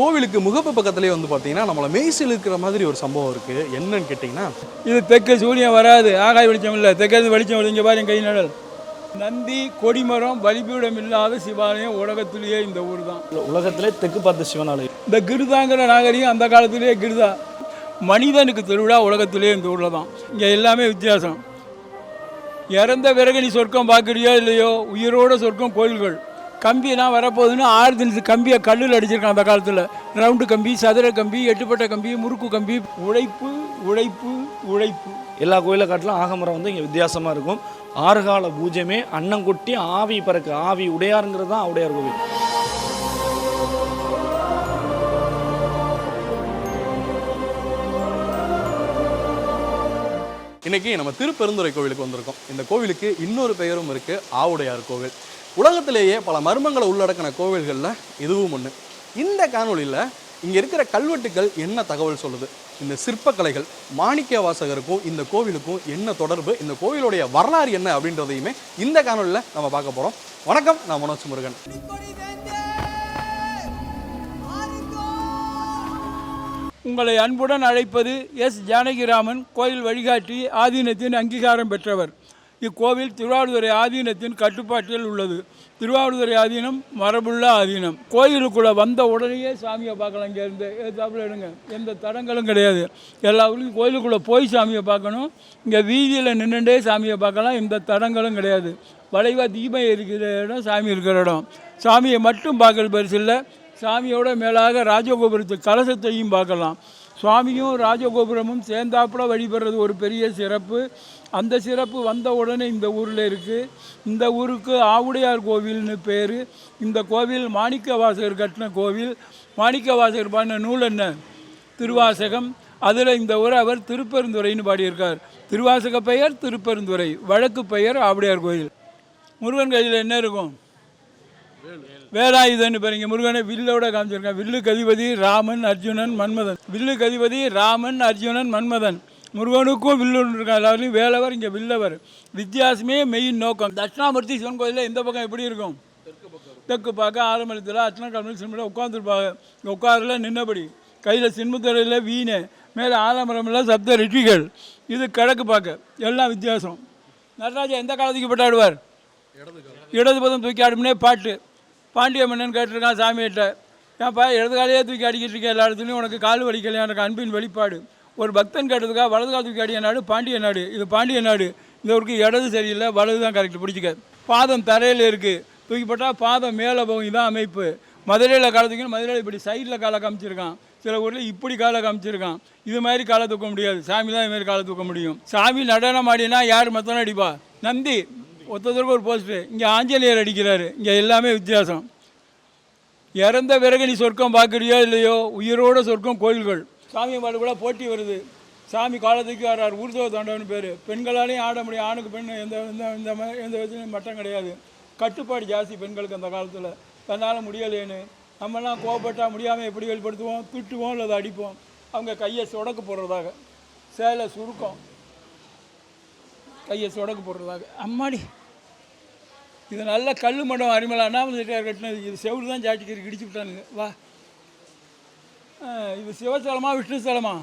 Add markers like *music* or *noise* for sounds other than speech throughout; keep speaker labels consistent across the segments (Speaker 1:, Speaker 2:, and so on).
Speaker 1: கோவிலுக்கு முகப்பு பக்கத்துலேயே வந்து பார்த்தீங்கன்னா நம்மளை மெய்சில் இருக்கிற மாதிரி ஒரு சம்பவம் இருக்குது என்னன்னு கேட்டிங்கன்னா
Speaker 2: இது தெற்கு சூரியன் வராது. ஆகாய வெளிச்சம் இல்லை. தெற்கிறது வெளிச்சம் வருது. இங்கே கை நடல் நந்தி கொடிமரம் பலிபீடம் இல்லாத சிவாலயம் உலகத்திலேயே இந்த ஊர் தான்.
Speaker 3: உலகத்திலே தெற்கு பார்த்த சிவன் ஆலயம்
Speaker 2: இந்த கிருதாங்கிற நாகரிகம் அந்த காலத்திலேயே கிருதா. மனிதனுக்கு திருவிழா உலகத்திலேயே இந்த ஊரில் தான். இங்கே எல்லாமே வித்தியாசம். இறந்த பிறகு நீ சொர்க்கம் பார்க்குறியோ இல்லையோ உயிரோட சொர்க்கம் கோயில்கள். கம்பியெல்லாம் வரப்போகுதுன்னு ஆறு தினசு கம்பியை கல்லில் அடிச்சிருக்கான் அந்த காலத்தில். ரவுண்டு கம்பி சதுர கம்பி எட்டுப்பட்ட கம்பி முறுக்கு கம்பி. உழைப்பு உழைப்பு உழைப்பு.
Speaker 3: எல்லா கோயிலை காட்டிலும் ஆகமரம் வந்து இங்கே வித்தியாசமாக இருக்கும். ஆறுகால பூஜையுமே அன்னம் கொட்டி ஆவி பறக்கு ஆவி உடையாருங்கிறது தான் உடையார் கோவில்.
Speaker 1: இன்னைக்கு நம்ம திருப்பெருந்துறை கோவிலுக்கு வந்திருக்கோம். இந்த கோவிலுக்கு இன்னொரு பெயரும் இருக்குது ஆவுடையார் கோவில். உலகத்திலேயே பல மர்மங்களை உள்ளடக்கின கோவில்களில் இதுவும் ஒன்று இந்த காணொளியில் இங்கே இருக்கிற கல்வெட்டுக்கள் என்ன தகவல் சொல்லுது? இந்த சிற்பக்கலைகள் மாணிக்க வாசகருக்கும் இந்த கோவிலுக்கும் என்ன தொடர்பு? இந்த கோவிலுடைய வரலாறு என்ன அப்படின்றதையுமே இந்த காணொளியில் நம்ம பார்க்க போகிறோம் வணக்கம் நான் மனோஜ் முருகன்.
Speaker 2: உங்களை அன்புடன் அழைப்பது எஸ். ஜானகிராமன் கோயில் வழிகாட்டி ஆதீனத்தின் அங்கீகாரம் பெற்றவர். இக்கோவில் திருவாவூதுறை ஆதீனத்தின் கட்டுப்பாட்டில் உள்ளது. திருவாவடுதுறை ஆதீனம் மரபுள்ள ஆதீனம். கோயிலுக்குள்ளே வந்த உடனேயே சாமியை பார்க்கலாம் இங்கேருந்து ஏதாப்புல எடுங்க. எந்த தடங்களும் கிடையாது. எல்லா ஊருக்கும் கோயிலுக்குள்ளே போய் சாமியை பார்க்கணும். இங்கே வீதியில் நின்றுட்டே சாமியை பார்க்கலாம். எந்த தடங்களும் கிடையாது. வளைவாக தீபம் இருக்கிற இடம் சாமி இருக்கிற இடம். சாமியை மட்டும் பார்க்குற பரிசு இல்லை. சாமியோட மேலாக ராஜகோபுரத்து கலசத்தையும் பார்க்கலாம். சுவாமியும் ராஜகோபுரமும் சேர்ந்தாப்புல வழிபடுறது ஒரு பெரிய சிறப்பு. அந்த சிறப்பு வந்த உடனே இந்த ஊரில் இருக்குது இந்த ஊருக்கு ஆவுடையார் கோவில்னு பேர். இந்த கோவில் மாணிக்க வாசகர் கட்டின கோவில். மாணிக்க வாசகர் பாடின நூல் என்ன? திருவாசகம். அதில் இந்த ஊரை அவர் திருப்பெருந்துறைன்னு பாடியிருக்கார். திருவாசக பெயர் திருப்பெருந்துறை. வழக்கு பெயர் ஆவுடையார் கோயில். முருகன் கையில் என்ன இருக்கும்? வேலாயுதன்னு பாருங்க முருகனை வில்லோட காமிச்சிருக்கான் வில்லு கதிபதி ராமன் அர்ஜுனன் மன்மதன். வில்லு கதிபதி ராமன் அர்ஜுனன் மன்மதன். முருகனுக்கும் வில்லு இருக்கான் எல்லாருலையும் வேலவர் இங்கே வில்லவர். வித்தியாசமே மெயின் நோக்கம். தட்சிணாமூர்த்தி சிவன் கோயிலில் இந்த பக்கம் எப்படி இருக்கும்? தெற்கு பார்க்க ஆரம்பத்தில் அர்ச்சனா கல்மல் சின்மத்தில் உட்காந்துருப்பாங்க உட்காரில் நின்னபடி. கையில் சின்முத்தரையில் வீணு. மேலே ஆலமரமில் சப்த ரிஷிகள் இது கிழக்கு பார்க்க எல்லாம் வித்தியாசம். நடராஜா எந்த காலத்துக்கு பட்டாடுவார் இடது பதம் தூக்கி ஆடும்னே பாட்டு. பாண்டிய மன்னன் கேட்டிருக்கான் சாமிகிட்ட. ஏன்ப்பா இடது காலையே தூக்கி அடிக்கிட்டு இருக்கேன் எல்லா இடத்துலையும் உனக்கு கால் வலிக்கலையா? எனக்கு அன்பின் வெளிப்பாடு. ஒரு பக்தன் கேட்டதுக்காக வலது கால் தூக்கி அடிய நாடு பாண்டிய நாடு. இது பாண்டிய நாடு. இந்த ஊருக்கு இடது சரியில்லை வலது தான் கரெக்ட் பிடிச்சிக்க. பாதம் தரையில் இருக்குது தூக்கிப்பட்டால் பாதம் மேலே போகும். இதான் அமைப்பு. மதுரையில் காலத்துக்கு மதுரையில் இப்படி சைடில் காலை காமிச்சிருக்கான். சில ஊரில் இப்படி காலை காமிச்சிருக்கான். இது மாதிரி காலை தூக்க முடியாது. சாமி தான் இது மாதிரி காலை தூக்க முடியும். சாமி நடனம் ஆடினா யார் மொத்தம் அடிப்பா? நந்தி. ஒருத்தருக்கு ஒரு போஸ்ட்டு இங்கே ஆஞ்சநேயர் அடிக்கிறாரு. இங்கே எல்லாமே வித்தியாசம். இறந்த பிறகு நீ சொர்க்கம் பார்க்குறியோ இல்லையோ? உயிரோட சொர்க்கம் கோயில்கள். சாமி பாடு கூட போட்டி வருது. சாமி காலத்துக்கு வர்றார். ஊர்தவ தாண்டவன் பேர். பெண்களாலையும் ஆட முடியும். ஆணுக்கு பெண் எந்த எந்த இந்த மாதிரி எந்த விதத்துலையும் மட்டம் கிடையாது. கட்டுப்பாடு ஜாஸ்தி பெண்களுக்கு அந்த காலத்தில். தன்னால் முடியலேன்னு. நம்மலாம் கோவப்பட்டால் முடியாமல் எப்படி வெளிப்படுத்துவோம்? திட்டுவோம் இல்லை அடிப்போம். அவங்க கையை சொடக்கு போடுறதாக. சேலை சுருக்கம். கையை சொடக்கு போடுறதாக. அம்மாடி இது நல்ல கல் மண்டபம் அரிமலா அண்ணாமலை செட்டியார் கட்டினது இது செவுரு தான் ஜாட்டிக்கறி இடிச்சு விட்டானுங்க. வா. இது சிவஸ்தலமா விஷ்ணு ஸ்தலமா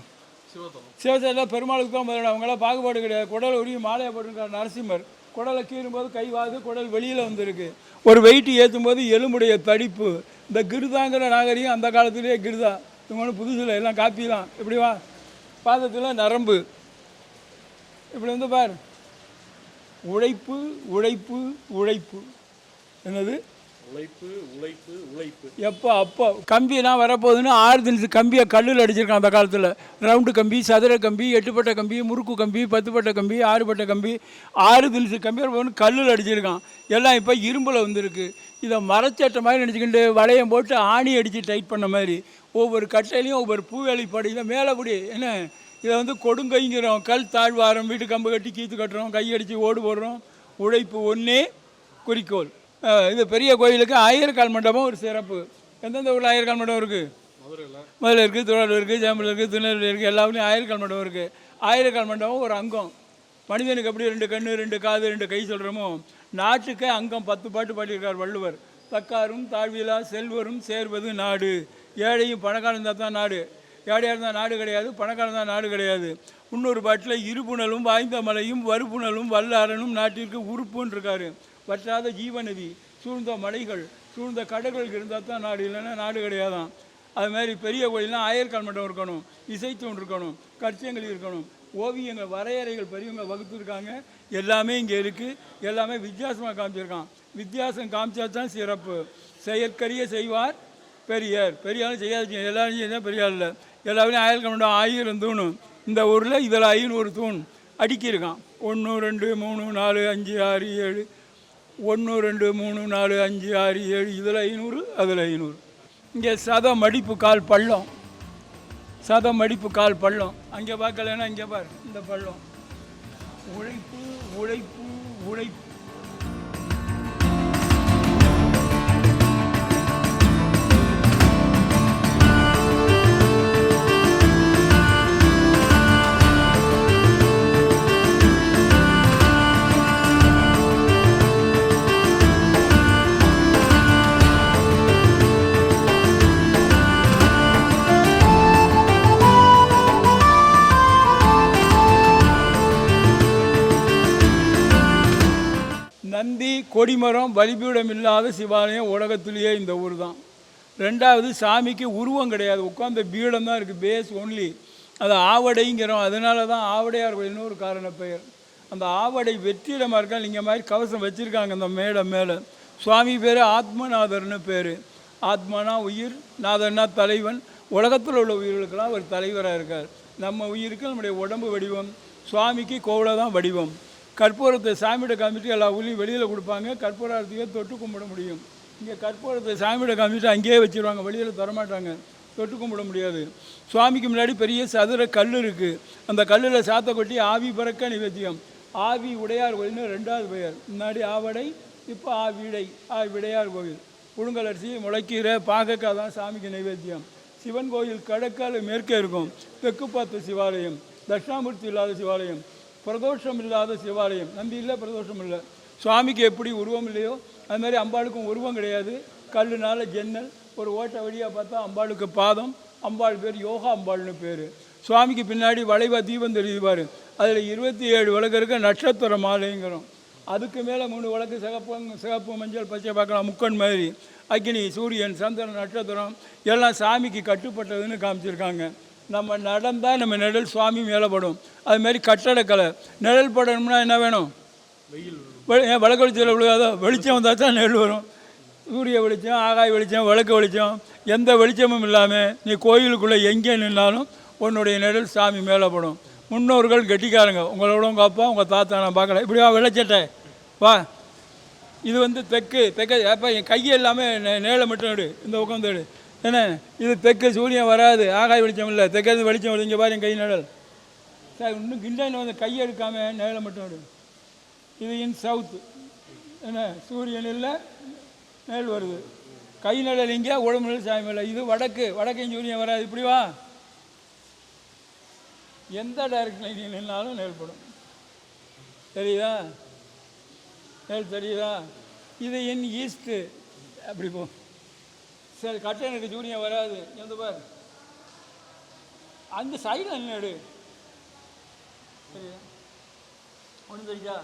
Speaker 2: சிவஸ்தலம் பெருமாளுக்கு தான் பதிலாக அவங்களாம் பாகுபாடு கிடையாது. குடல் உரிய மாலையை போட்டிருக்கார் நரசிம்மர். குடலை கீறும்போது கை வாது குடல் வெளியில் வந்திருக்கு. ஒரு வெயிட்டு ஏற்றும் போது எலும்புடைய தடிப்பு. இந்த கிருதாங்கிற நாகரிகம் அந்த காலத்திலேயே கிருதா. இவங்க ஒன்றும் புதுசில் எல்லாம் காப்பி தான் இப்படி வா. பாதத்தில் நரம்பு. இப்படி வந்து பார். உழைப்பு உழைப்பு உழைப்பு. என்னது?
Speaker 3: உழைப்பு உழைப்பு உழைப்பு.
Speaker 2: எப்போ அப்போ. கம்பியெல்லாம் வரப்போகுதுன்னு ஆறு தினசு கம்பியை கல்லில் அடிச்சிருக்கான் அந்த காலத்தில். ரவுண்டு கம்பி சதுர கம்பி எட்டுப்பட்ட கம்பி முறுக்கு கம்பி பத்துப்பட்ட கம்பி ஆறுபட்ட கம்பி ஆறு தினசு கம்பி வரப்போகுதுன்னு கல்லில் அடிச்சிருக்கான். எல்லாம் இப்போ இரும்பில் வந்திருக்கு. இதை மரச்சட்டை மாதிரி நினச்சிக்கிட்டு வளையம் போட்டு ஆணி அடித்து டைட் பண்ண மாதிரி. ஒவ்வொரு கட்டையிலையும் ஒவ்வொரு பூவேலி படியில் மேலேப்படி என்ன? இதை வந்து கொடுங்கைங்கிறோம். கல் தாழ்வாரம் வீட்டு கம்பு கட்டி கீத்து கட்டுறோம் கையடித்து ஓடு போடுறோம். உழைப்பு ஒன்றே குறிக்கோள். இது பெரிய கோயிலுக்கு ஆயிரக்கால் மண்டபம் ஒரு சிறப்பு. எந்தெந்த ஊரில் ஆயிரக்கால் மண்டபம் இருக்குது மதுரை இருக்குது திருவாரூர் இருக்குது சேம்பல் இருக்குது திருநெல்வேலி இருக்குது எல்லா ஊர்லேயும் ஆயிரக்கால் மண்டபம் இருக்குது ஆயிரக்கால் மண்டபம் ஒரு அங்கம். மனிதனுக்கு எப்படி ரெண்டு கண்ணு ரெண்டு காது ரெண்டு கை சொல்கிறோமோ நாட்டுக்கே அங்கம் பத்து பாட்டு பாடியிருக்கார் வள்ளுவர். தக்காரும் தாழ்விலா செல்வரும் சேர்வது நாடு. ஏழையும் பணக்காரன் தான் நாடு. ஏழையாக இருந்தால் நாடு கிடையாது பணக்காரன் தான் நாடு கிடையாது. இன்னொரு பாட்டில் இருப்புணலும் வாய்ந்த மலையும் வறுப்புணலும் வல்லாரனும் நாட்டிற்கு உறுப்புன்னு இருக்காரு வற்றாத ஜீவநதி சூழ்ந்த மலைகள் சூழ்ந்த கடல்கள் இருந்தால் தான் நாடு இல்லைன்னா நாடு கிடையாதான். அது மாதிரி பெரிய கோயில்லாம் ஆயர்கால் மண்டபம் இருக்கணும் இசைத்தூண் இருக்கணும் கட்சியங்கள் இருக்கணும். ஓவியங்கள் வரையறைகள் பெரியவங்க வகுத்துருக்காங்க. எல்லாமே இங்கே இருக்குது எல்லாமே வித்தியாசமாக காமிச்சிருக்கான். வித்தியாசம் காமிச்சா தான் சிறப்பு. செயற்கரிய செய்வார் பெரியார். பெரியாரும் செய்யாத எல்லாரும் செய்தால் பெரியார் இல்லை. எல்லாத்துலேயும் ஆயிரம் மண்டபம் ஆயிரம் தூண் இந்த ஊரில் இதில் ஐநூறு தூண் அடுக்கியிருக்கான். ஒன்று ரெண்டு மூணு நாலு அஞ்சு ஆறு ஏழு. ஒன்று ரெண்டு மூணு நாலு அஞ்சு ஆறு ஏழு. இதில் ஐநூறு அதில் ஐநூறு. இங்கே சத மடிப்பு கால் பள்ளம். சத மடிப்பு கால் பள்ளம். அங்கே பார்க்கலன்னா இங்கே பாரு இந்த பள்ளம். உழைப்பு உழைப்பு உழைப்பு. கொடிமரம் பலிபீடம் இல்லாத சிவாலயம் உலகத்திலேயே இந்த ஊர் தான். ரெண்டாவது சாமிக்கு உருவம் கிடையாது. உட்காந்த பீடம் தான் இருக்குது பேஸ் ஒன்லி அது ஆவடைங்கிறோம். அதனால தான் ஆவடையார் கோயில்னு ஒரு காரண பெயர். அந்த ஆவடை வெற்றிடமாக இருக்கா நீங்கள் மாதிரி கவசம் வச்சுருக்காங்க. அந்த மேடை மேலே. சுவாமி பேர் ஆத்மநாதர்னு பேர். ஆத்மனா உயிர் நாதர்னா தலைவன். உலகத்தில் உள்ள உயிர்களுக்கெல்லாம் ஒரு தலைவராக இருக்கார். நம்ம உயிருக்கு நம்முடைய உடம்பு வடிவம். சுவாமிக்கு கோவில தான் வடிவம். கற்பூரத்தை சாமியிட காமிச்சு எல்லா ஊர்லேயும் வெளியில் கொடுப்பாங்க. கற்பூரத்தையே தொட்டு கும்பிட முடியும். இங்கே கற்பூரத்தை சாமியிட காமிச்சு அங்கேயே வச்சிருவாங்க. வெளியில் தரமாட்டாங்க. தொட்டு கும்பிட முடியாது. சுவாமிக்கு முன்னாடி பெரிய சதுர கல் இருக்குது அந்த கல்லில் சாத்த கொட்டி ஆவி பறக்க நிவேத்தியம் ஆவி உடையார் கோயில்னு ரெண்டாவது பெயர். முன்னாடி ஆவடை இப்போ ஆவிடை ஆவிடையார் கோவில் புழுங்கல் அரிசி முளைக்கீரை பாகக்காய் தான் சாமிக்கு நைவேத்தியம். சிவன் கோயில் கடற்கால மேற்கே இருக்கும். தெற்கு பார்த்த சிவாலயம் தட்சிணாமூர்த்தி இல்லாத சிவாலயம். பிரதோஷம் இல்லாத சிவாலயம். நம்பி இல்லை பிரதோஷம் இல்லை சுவாமிக்கு எப்படி உருவம் இல்லையோ அது மாதிரி அம்பாளுக்கும் உருவம் கிடையாது. கல்லுனால ஜன்னல் ஒரு ஓட்டை வழியாக பார்த்தா அம்பாளுக்கு பாதம் அம்பாள் பேர் யோகா அம்பாள்னு பேர். சுவாமிக்கு பின்னாடி வளைவா தீபம் தெரியுவார் அதில் இருபத்தி ஏழு விளக்கு இருக்க நட்சத்திர மாலைங்கிறோம். அதுக்கு மேலே மூணு விளக்கு சிகப்பு சிகப்பு மஞ்சள் பச்சை பார்க்கலாம் முக்கன் மாதிரி. அக்னி சூரியன் சந்திரன் நட்சத்திரம் எல்லாம் சாமிக்கு கட்டுப்பட்டதுன்னு காமிச்சிருக்காங்க. நம்ம நடந்தால் நம்ம நிழல் சுவாமி மேலே படும். அது மாதிரி கட்டடக்கலை. நிழல் படணும்னா என்ன வேணும்? வெ- ஏன் விளக்கு வெளிச்சத்தில் விழுகாதோ? வெளிச்சம் வந்தால் தான் நெல் வரும். சூரிய வெளிச்சம் ஆகாய வெளிச்சம் விளக்கு வெளிச்சம் எந்த வெளிச்சமும் இல்லாமல் நீ கோயிலுக்குள்ளே எங்கே நின்னாலும் உன்னுடைய நிழல் சாமி மேலே படும். முன்னோர்கள் கெட்டிக்காரங்க உங்களோட உங்கள் அப்பா உங்கள் தாத்தா நான் பார்க்கல. இப்படி வா வெள்ளச்சட்டை. வா. இது வந்து தெற்கு தெற்கு அப்போ என் கையை எல்லாமே நேழை மட்டும் எடு. இந்த உட்காந்து எடு. என்ன? இது தெற்கு சூரியன் வராது. ஆகாய வெளிச்சம் இல்லை. தெற்கு வெளிச்சம் வருது. இங்கே பாரு கை நிழல். சார் இன்னும் கிண்டாயின் வந்து கையை எடுக்காமல் நேழை மட்டும் எடு இது இன் சவுத்து என்ன? சூரியன் இல்லை நிழல் வருது. கை நிழல் இங்கே உடம்பு நிழல் சாயம் இல்லை இது வடக்கு. வடக்கையும் சூரியன் வராது. இப்படி வா. எந்த டைரக்ஷனில் நீ நின்னாலும் நிழல்படும் தெரியுதா? நிழல் தெரியுதா? இது இன் ஈஸ்ட்டு அப்படி போ. சரி கட்டை எனக்கு ஜூனியர் வராது. எந்த பார். அந்த சைடில் நின்று சரியா? ஒன்றும் தெரியுதா?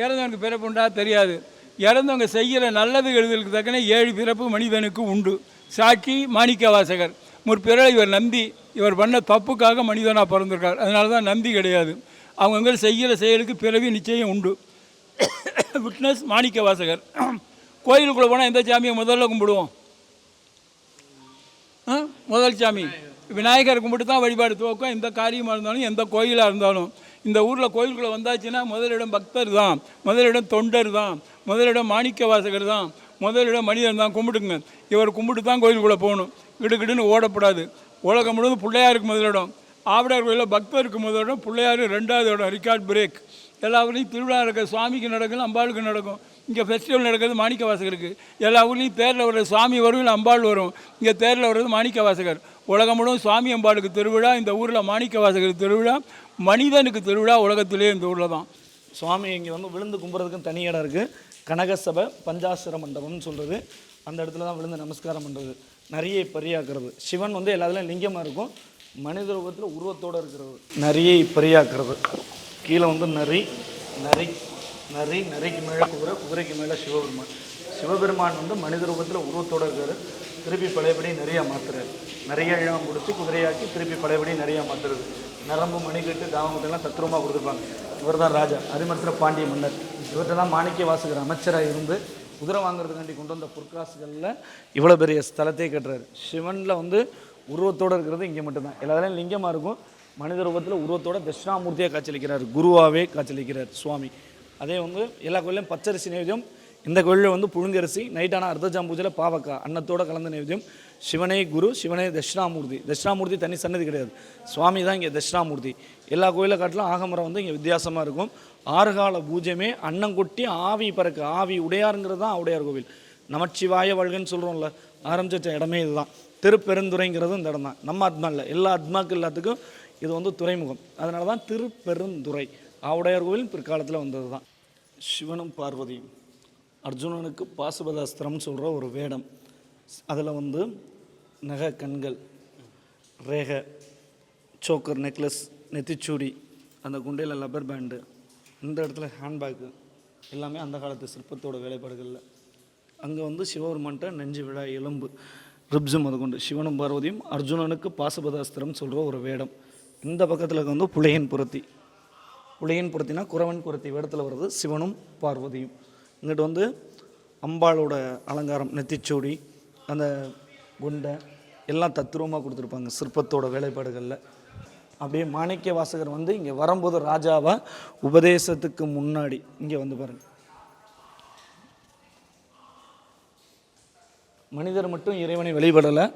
Speaker 2: இறந்தவனுக்கு பிறப்பு உண்டா? தெரியாது. இறந்தவங்க செய்கிற நல்லது எழுதலுக்கு தக்கன ஏழு பிறப்பு மனிதனுக்கு உண்டு. சாட்சி மாணிக்க வாசகர் முற்பிறகு இவர் நம்பி இவர் பண்ண தப்புக்காக மனிதனாக பிறந்திருக்கார். அதனால தான் நம்பி கிடையாது. அவங்கவுங்க செய்கிற செயலுக்கு பிறவி நிச்சயம் உண்டு. *coughs* விட்னஸ் மாணிக்க வாசகர் கோயிலுக்குள்ளே போனால் எந்த சாமியை முதல்ல கும்பிடுவோம்? முதல் சாமி விநாயகர் கும்பிட்டு தான் வழிபாடு துவக்கம். எந்த காரியமாக இருந்தாலும் எந்த கோயிலாக இருந்தாலும். இந்த ஊரில் கோயிலுக்குள்ளே வந்தாச்சுன்னா முதலிடம் பக்தர் தான். முதலிடம் தொண்டர் தான். முதலிடம் மாணிக்க வாசகர் தான். முதலிடம் மனிதன் தான். கும்பிட்டுங்க இவர் கும்பிட்டு தான் கோயிலுக்குள்ளே போகணும். கிடுகிடுன்னு ஓடக்கூடாது உலகம் முழுவதும் பிள்ளையாருக்கு முதலிடம். ஆவிடார் கோயிலில் பக்தருக்கு முதலிடம் பிள்ளையார் ரெண்டாவது இடம். ரிக்கார்ட் பிரேக் எல்லா ஊர்லேயும் திருவிழா நடக்க சுவாமிக்கு நடக்கும் அம்பாளுக்கு நடக்கும். இங்கே ஃபெஸ்டிவல் நடக்கிறது மாணிக்க வாசகருக்கு. எல்லா ஊர்லேயும் தேரில் வர்ற சுவாமி வரும் இல்லை அம்பாள் வரும். இங்கே தேரில் வர்றது மாணிக்க வாசகர். உலகம் முழுவதும் சுவாமி அம்பாளுக்கு திருவிழா இந்த ஊரில் மாணிக்க வாசகர் திருவிழா மனிதனுக்கு திருவிழா உலகத்திலே இந்த ஊரில் தான்.
Speaker 3: சுவாமி இங்கே வந்து விழுந்து கும்புறதுக்கும் தனி இடம் இருக்குது கனகசபை பஞ்சாசர மண்டபம்னு சொல்கிறது அந்த இடத்துல தான் விழுந்து நமஸ்காரம் பண்ணுறது நரியை பரியாக்குறது சிவன் வந்து எல்லாத்துலேயும் லிங்கமாக இருக்கும். மனித ரூபத்தில் உருவத்தோடு இருக்கிறது. நிறைய பரியாக்குறது கீழே வந்து நரி நரி. நரி நரிக்கு மேலே குதிரை குதிரைக்கு மேலே சிவபெருமான். சிவபெருமான் வந்து மனித ரூபத்தில் உருவத்தோடு இருக்கார். திருப்பி பழையபடி நிறையா மாற்றுறாரு நிறைய இழம் பிடிச்சி குதிரையாக்கி திருப்பி பழையபடி நிறையா மாற்றுறது நரம்பு மணிக்கட்டு தாவங்கட்டெல்லாம் தத்ரூபமாக கொடுத்துருப்பாங்க. இவர் தான் ராஜா அரிமர்த்திர பாண்டிய மன்னர். இவர்கிட்ட தான் மாணிக்க வாசகர் அமைச்சராக இருந்து குதிரை வாங்குறதுக்காண்டி கொண்டு வந்த பொற்காசுகளில் இவ்வளோ பெரிய ஸ்தலத்தை கட்டுறாரு. சிவனில் வந்து உருவத்தோடு இருக்கிறது இங்கே மட்டும்தான். எல்லாத்துலேயும் லிங்கமாக இருக்கும். மனித ரூபத்தில் உருவத்தோட தட்சிணாமூர்த்தியாக காட்சியளிக்கிறார். குருவாகவே காட்சியளிக்கிறார் சுவாமி. அதே வந்து எல்லா கோயிலையும் பச்சரிசி நைவேத்தியம். இந்த கோயிலில் வந்து புழுங்கரிசி நைட்டான அர்த்தஜாம் பூஜையில் பாவக்கா அன்னத்தோட கலந்த நைவேத்தியம். சிவனே குரு சிவனே தட்சிணாமூர்த்தி. தட்சிணாமூர்த்தி தனி சன்னதி கிடையாது. சுவாமி தான் இங்கே தட்சிணாமூர்த்தி. எல்லா கோயிலை காட்டிலும் ஆகமரம் வந்து இங்கே வித்தியாசமாக இருக்கும். ஆறுகால பூஜையுமே அன்னம் கொட்டி ஆவி பறக்க ஆவி உடையாருங்கிறது தான் உடையார் கோவில். நமச்சிவாய வாழ்கன்னு சொல்கிறோம்ல ஆரம்பிச்ச இடமே இதுதான். திருப்பெருந்துறைங்கிறது இந்த இடம் தான். நம்ம ஆத்மா இல்லை எல்லா ஆத்மாக்கு எல்லாத்துக்கும் இது வந்து துறைமுகம். அதனால தான் திருப்பெருந்துறை. ஆவுடையார் கோவில் பிற்காலத்தில் வந்தது தான் சிவனும் பார்வதியும். அர்ஜுனனுக்கு பாசுபதாஸ்திரம்னு சொல்கிற ஒரு வேடம். அதில் வந்து நகை கண்கள் ரேகை சோக்கர் நெக்லஸ் நெத்திச்சூடி அந்த குண்டையில் லப்பர் பேண்டு இந்த இடத்துல ஹேண்ட்பேக்கு எல்லாமே அந்த காலத்து சிற்பத்தோட வேலைப்பாடுகளில். அங்கே வந்து சிவபெருமான்ட்ட நெஞ்சு விழா எலும்பு ரிப்ஸு முதற்கொண்டு சிவனும் பார்வதியும் அர்ஜுனனுக்கு பாசுபதாஸ்திரம் சொல்கிற ஒரு வேடம். இந்த பக்கத்தில் வந்து புலையன் புரத்தி. புலையன் புரத்தினா குறவன் குரத்தி வேடத்தில் வருது சிவனும் பார்வதியும். இங்கிட்டு வந்து அம்பாளோட அலங்காரம் நெத்திச்சூடி அந்த குண்டை எல்லாம் தத்ரூபமாக கொடுத்துருப்பாங்க சிற்பத்தோட வேலைப்பாடுகளில். அப்படியே மாணிக்க வாசகர் வந்து இங்கே வரும்போது ராஜாவை உபதேசத்துக்கு முன்னாடி இங்கே வந்து பாருங்கள் மனிதர் மட்டும் இறைவனை வழிபடலை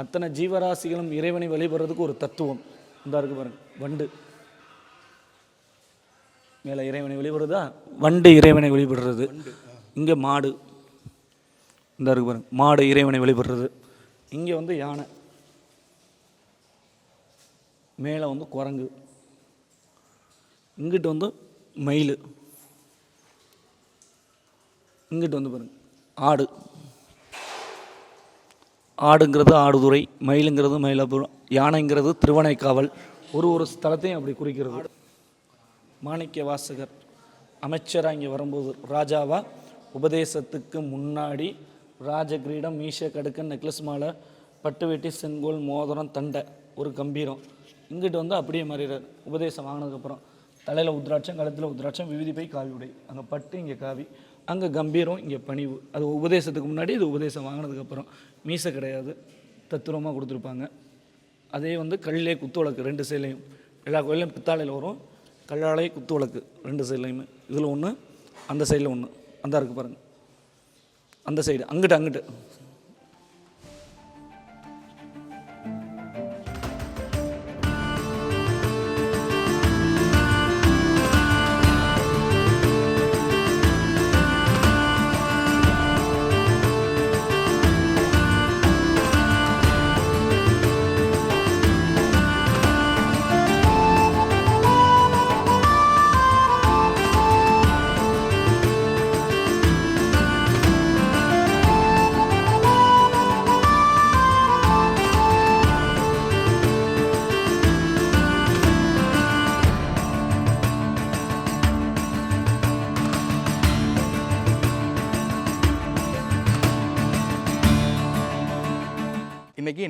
Speaker 3: அத்தனை ஜீவராசிகளும் இறைவனை வழிபடுறதுக்கு ஒரு தத்துவம். இந்த இருக்கு பாருங்கள் வண்டு. மேலே இறைவனை வழிபடுறதா? வண்டு இறைவனை வழிபடுறது. இங்கே மாடு. இந்த இருக்கு பாருங்க. மாடு இறைவனை வழிபடுறது. இங்கே வந்து யானை. மேலே வந்து குரங்கு. இங்கிட்டு வந்து மயில். இங்கிட்டு வந்து பாருங்க. ஆடு. ஆடுங்கிறது ஆடுதுறை மயிலுங்கிறது மயிலாபுரம் யானைங்கிறது திருவனைக்காவல் ஒரு ஒரு ஸ்தலத்தையும் அப்படி குறிக்கிறது. மாணிக்க வாசகர் அமைச்சராக இங்கே வரும்போது ராஜாவா? உபதேசத்துக்கு முன்னாடி ராஜகிரீடம் மீச கடுக்கன் நெக்லஸ் மாலை பட்டு வெட்டி செங்கோல் மோதிரம் தண்டை ஒரு கம்பீரம். இங்கிட்டு வந்து அப்படியே மாறிடுறார் உபதேசம் வாங்கினதுக்கப்புறம் தலையில் உத்ராட்சம் கழுத்தில் உத்ராட்சம் விவிதி போய் காவி உடை. அங்கே பட்டு இங்கே காவி. அங்கே கம்பீரம் இங்கே பணிவு. அது உபதேசத்துக்கு முன்னாடி இது உபதேசம் வாங்கினதுக்கப்புறம் மீசை கிடையாது. தத்துவமாக கொடுத்துருப்பாங்க. அதே வந்து கல்லே குத்து விளக்கு ரெண்டு சைட்லையும் எல்லா கோயிலையும் பித்தாளையில் வரும். கல்லாலை குத்து விளக்கு ரெண்டு சைட்லையுமே. இதில் ஒன்று அந்த சைடில் ஒன்று அந்த இருக்கு பாருங்கள் அந்த சைடு அங்கிட்டு அங்கிட்டு.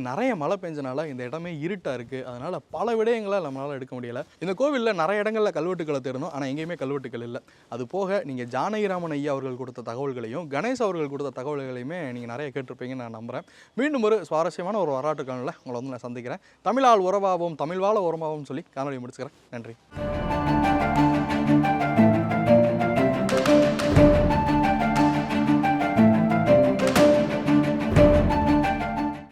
Speaker 1: நிறைய மழை பெஞ்சனால இந்த இடமே இருட்டாக இருக்குது அதனால் பல விடயங்களை நம்மளால் எடுக்க முடியலை. இந்த கோவிலில் நிறைய இடங்களில் கல்வெட்டுக்களை தேடணும். ஆனால் எங்கேயுமே கல்வெட்டுக்கள் இல்லை. அது போக நீங்கள் ஜானகிராமன் ஐயா அவர்கள் கொடுத்த தகவல்களையும் கணேஷ் அவர்கள் கொடுத்த தகவல்களையுமே நீங்கள் நிறைய கேட்டிருப்பீங்கன்னு நான் நம்புகிறேன் மீண்டும் ஒரு சுவாரஸ்யமான ஒரு வரலாற்று காணொலியில் உங்களை வந்து நான் சந்திக்கிறேன். தமிழால் உறவாகவும் தமிழ் வாழ உறவாகவும் சொல்லி காணொலி முடிச்சுக்கிறேன். நன்றி.